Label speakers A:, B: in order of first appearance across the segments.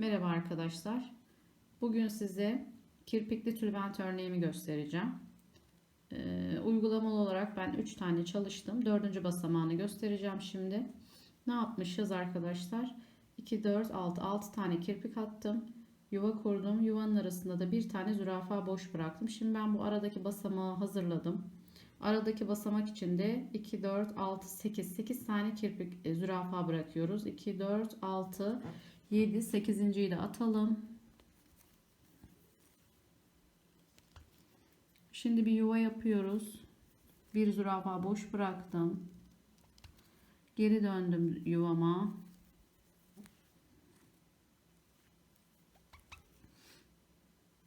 A: Merhaba arkadaşlar. Bugün size kirpikli tülbent örneğimi göstereceğim. Ee, uygulamalı olarak ben 3 tane çalıştım. 4. basamağını göstereceğim şimdi. Ne yapmışız arkadaşlar? 2, 4, 6, 6 tane kirpik attım. Yuva kurdum. Yuvanın arasında da bir tane zürafa boş bıraktım. Şimdi ben bu aradaki basamağı hazırladım. Aradaki basamak için de 2, 4, 6, 8, 8 tane kirpik e, zürafa bırakıyoruz. 2, 4, 6, 7, 8.yi de atalım. Şimdi bir yuva yapıyoruz. Bir zürafa boş bıraktım. Geri döndüm yuvama.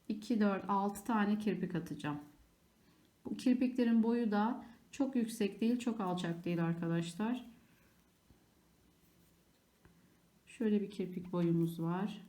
A: İki, dört, altı tane kirpik atacağım. Bu kirpiklerin boyu da çok yüksek değil, çok alçak değil arkadaşlar. Şöyle bir kirpik boyumuz var.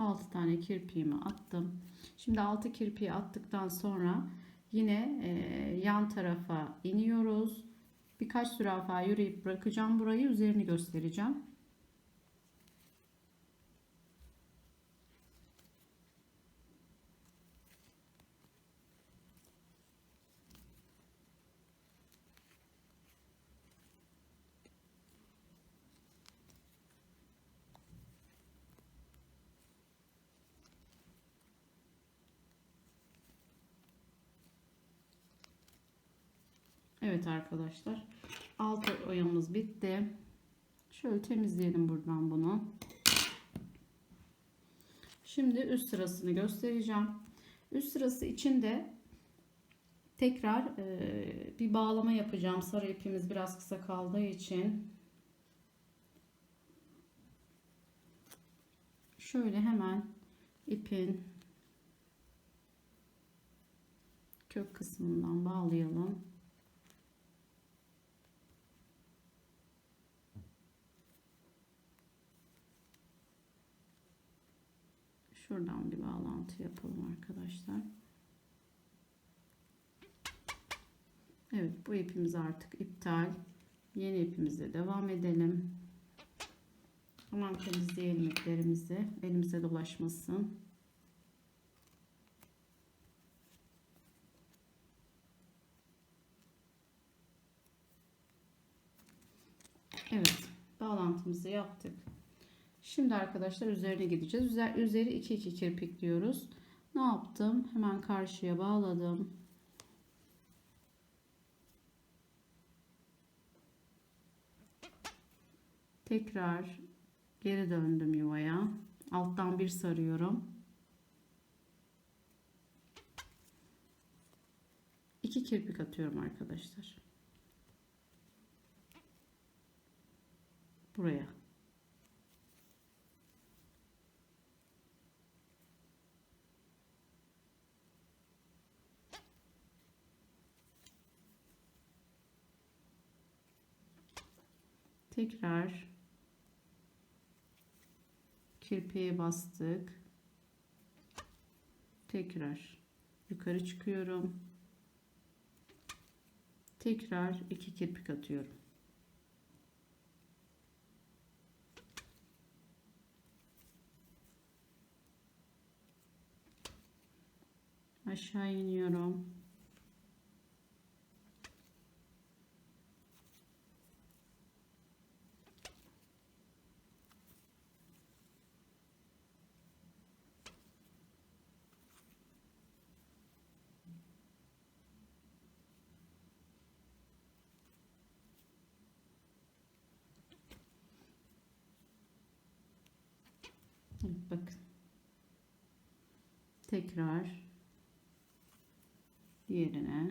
A: Altı tane kirpiğimi attım. Şimdi altı kirpiği attıktan sonra yine e, yan tarafa iniyoruz. Birkaç zürafa yürüyüp bırakacağım burayı. Üzerini göstereceğim. Evet arkadaşlar. Alt oyamız bitti. Şöyle temizleyelim buradan bunu. Şimdi üst sırasını göstereceğim. Üst sırası içinde tekrar e, bir bağlama yapacağım. Sarı ipimiz biraz kısa kaldığı için. Şöyle hemen ipin kök kısmından bağlayalım. Şuradan bir bağlantı yapalım arkadaşlar. Evet bu ipimiz artık iptal. Yeni ipimize devam edelim. Hemen temizleyelim iplerimizi. Elimize dolaşmasın. Evet bağlantımızı yaptık. Şimdi arkadaşlar üzerine gideceğiz. Üzer, üzeri 2 2 kirpik diyoruz. Ne yaptım? Hemen karşıya bağladım. Tekrar geri döndüm yuvaya. Alttan bir sarıyorum. İki kirpik atıyorum arkadaşlar. Buraya. Tekrar kirpiğe bastık. Tekrar yukarı çıkıyorum. Tekrar iki kirpik atıyorum. Aşağı iniyorum. Evet, bakın. Tekrar diğerine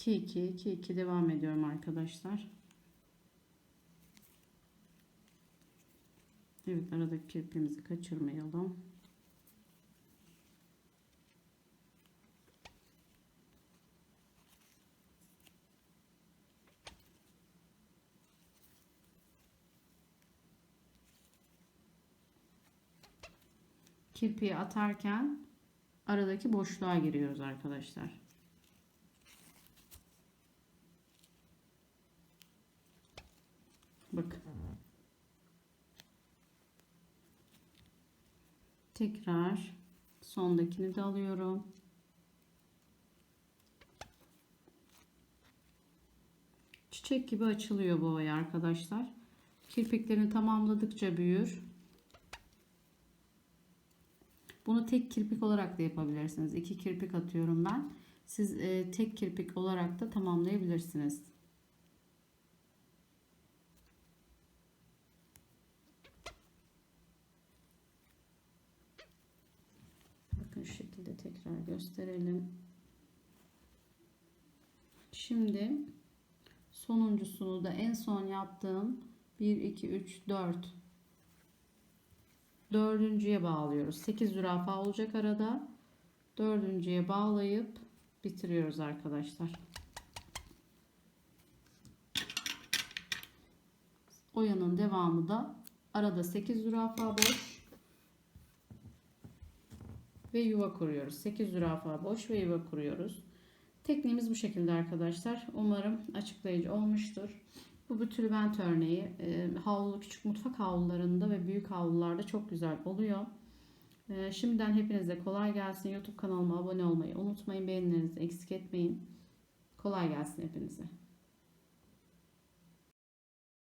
A: 2 2 2 2 devam ediyorum arkadaşlar. Evet aradaki kirpiğimizi kaçırmayalım. Kirpiği atarken aradaki boşluğa giriyoruz arkadaşlar. Bakın. Tekrar sondakini de alıyorum. Çiçek gibi açılıyor bu oya arkadaşlar. Kirpiklerini tamamladıkça büyür. Bunu tek kirpik olarak da yapabilirsiniz. İki kirpik atıyorum ben. Siz e, tek kirpik olarak da tamamlayabilirsiniz. Bakın şu şekilde tekrar gösterelim. Şimdi sonuncusunu da en son yaptığım 1 2 3 4 dördüncüye bağlıyoruz. 8 zürafa olacak arada. Dördüncüye bağlayıp bitiriyoruz arkadaşlar. Oyanın devamı da arada 8 zürafa boş ve yuva kuruyoruz. 8 zürafa boş ve yuva kuruyoruz. Tekniğimiz bu şekilde arkadaşlar. Umarım açıklayıcı olmuştur. Bu bir tülbent örneği. E, havlu, küçük mutfak havlularında ve büyük havlularda çok güzel oluyor. E, şimdiden hepinize kolay gelsin. YouTube kanalıma abone olmayı unutmayın. Beğenilerinizi eksik etmeyin. Kolay gelsin hepinize.